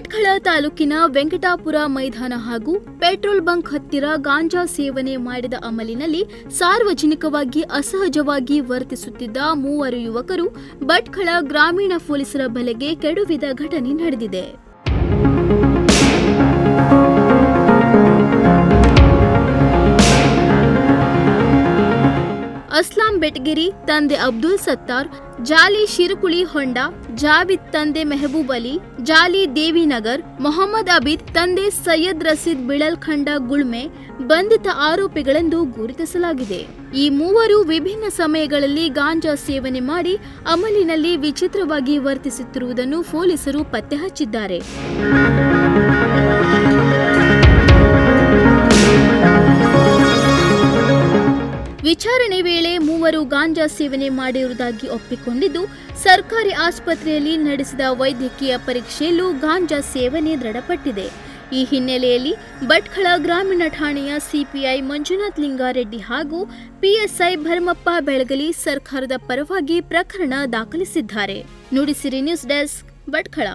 ತಾಲೂಕಿನ ವೆಂಕಟಾಪುರ ಮೈದಾನ ಹಾಗೂ ಪೆಟ್ರೋಲ್ ಬಂಕ್ ಹತ್ತಿರ ಗಾಂಜಾ ಸೇವನೆ ಮಾಡಿದ ಅಮಲಿನಲ್ಲಿ ಸಾರ್ವಜನಿಕವಾಗಿ ಅಸಹಜವಾಗಿ ವರ್ತಿಸುತ್ತಿದ್ದ ಮೂವರು ಯುವಕರು ಭಟ್ಕಳ ಗ್ರಾಮೀಣ ಪೊಲೀಸರ ಬಲೆಗೆ ಕೆಡುವಿದ ಘಟನೆ ನಡೆದಿದೆ. ಅಸ್ಲಾಂ ಬೆಟ್ಗಿರಿ ತಂದೆ ಅಬ್ದುಲ್ ಸತ್ತಾರ್, ಜಾಲಿ ಶಿರುಕುಳಿ ಹೊಂಡ, ಜಾವಿದ್ ತಂದೆ ಮೆಹಬೂಬ್ ಅಲಿ, ಜಾಲಿ ದೇವಿನಗರ್, ಮೊಹಮ್ಮದ್ ಅಬಿದ್ ತಂದೆ ಸೈಯದ್ ರಸೀದ್ ಬಿಳಲ್ಖಂಡ ಗುಳ್ಮೆ ಬಂಧಿತ ಆರೋಪಿಗಳೆಂದು ಗುರುತಿಸಲಾಗಿದೆ. ಈ ಮೂವರು ವಿಭಿನ್ನ ಸಮಯಗಳಲ್ಲಿ ಗಾಂಜಾ ಸೇವನೆ ಮಾಡಿ ಅಮಲಿನಲ್ಲಿ ವಿಚಿತ್ರವಾಗಿ ವರ್ತಿಸುತ್ತಿರುವುದನ್ನು ಪೊಲೀಸರು ಪತ್ತೆ ಹಚ್ಚಿದ್ದಾರೆ. ವಿಚಾರಣೆ ವೇಳೆ ಮೂವರು ಗಾಂಜಾ ಸೇವನೆ ಮಾಡಿರುವುದಾಗಿ ಒಪ್ಪಿಕೊಂಡಿದ್ದು, ಸರ್ಕಾರಿ ಆಸ್ಪತ್ರೆಯಲ್ಲಿ ನಡೆಸಿದ ವೈದ್ಯಕೀಯ ಪರೀಕ್ಷೆಯಲ್ಲೂ ಗಾಂಜಾ ಸೇವನೆ ದೃಢಪಟ್ಟಿದೆ. ಈ ಹಿನ್ನೆಲೆಯಲ್ಲಿ ಭಟ್ಕಳ ಗ್ರಾಮೀಣ ಠಾಣೆಯ ಸಿಪಿಐ ಮಂಜುನಾಥ್ ಲಿಂಗಾರೆಡ್ಡಿ ಹಾಗೂ ಪಿಎಸ್ಐ ಭರಮಪ್ಪ ಬೆಳಗಲಿ ಸರ್ಕಾರದ ಪರವಾಗಿ ಪ್ರಕರಣ ದಾಖಲಿಸಿದ್ದಾರೆ. Nudisiri news desk Bhatkal.